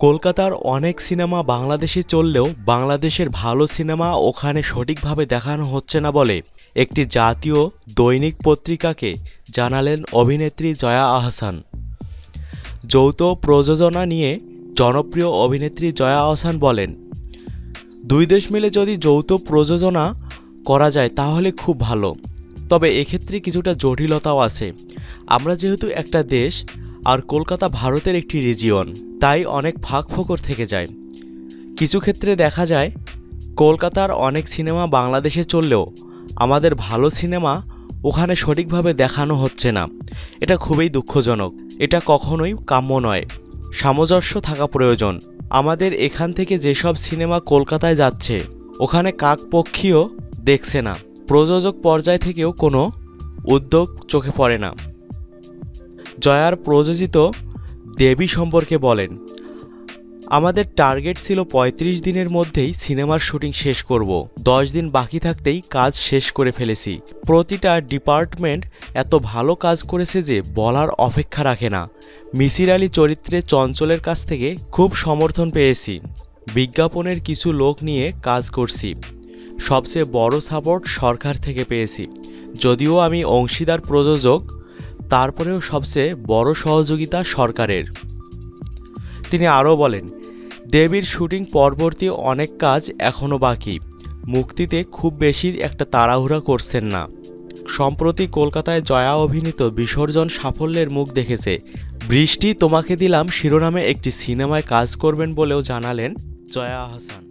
কলকাতার অনেক সিনেমা বাংলাদেশে চললেও বাংলাদেশের ভালো সিনেমা ওখানে সঠিকভাবে দেখানো হচ্ছে না বলে একটি জাতীয় দৈনিক পত্রিকাকে জানালেন অভিনেত্রী জয়া আহসান। যৌথ প্রযোজনা নিয়ে জনপ্রিয় অভিনেত্রী জয়া আহসান বলেন, দুই দেশ মিলে যদি যৌথ প্রযোজনা করা যায় তাহলে খুব ভালো। তবে এক্ষেত্রে কিছুটা জটিলতাও আছে। আমরা যেহেতু একটা দেশ আর কলকাতা ভারতের একটি রিজিয়ন তাই অনেক ফাঁক ফোকর থেকে যায়। কিছু ক্ষেত্রে দেখা যায়, কলকাতার অনেক সিনেমা বাংলাদেশে চললেও আমাদের ভালো সিনেমা ওখানে সঠিকভাবে দেখানো হচ্ছে না। এটা খুবই দুঃখজনক। এটা কখনোই কাম্য নয়। সামঞ্জস্য থাকা প্রয়োজন। আমাদের এখান থেকে যেসব সিনেমা কলকাতায় যাচ্ছে, ওখানে কাকপক্ষীয় দেখছে না। প্রযোজক পর্যায় থেকেও কোনো উদ্যোগ চোখে পড়ে না। জয়ার প্রযোজিত দেবী সম্পর্কে বলেন, আমাদের টার্গেট ছিল ৩৫ দিনের মধ্যেই সিনেমার শুটিং শেষ করব। দশ দিন বাকি থাকতেই কাজ শেষ করে ফেলেছি। প্রতিটা ডিপার্টমেন্ট এত ভালো কাজ করেছে যে বলার অপেক্ষা রাখে না। মিসির আলী চরিত্রে চঞ্চলের কাছ থেকে খুব সমর্থন পেয়েছি। বিজ্ঞাপনের কিছু লোক নিয়ে কাজ করছি। সবচেয়ে বড় সাপোর্ট সরকার থেকে পেয়েছি। যদিও আমি অংশীদার প্রযোজক তারপরেও সবচেয়ে বড় সহযোগিতা সরকারের। তিনি আরও বলেন, দেবীর শুটিং পরবর্তী অনেক কাজ এখনও বাকি। মুক্তিতে খুব বেশি একটা তাড়াহুড়া করছেন না। সম্প্রতি কলকাতায় জয়া অভিনীত বিসর্জন সাফল্যের মুখ দেখেছে। বৃষ্টি তোমাকে দিলাম শিরোনামে একটি সিনেমায় কাজ করবেন বলেও জানালেন জয়া হাসান।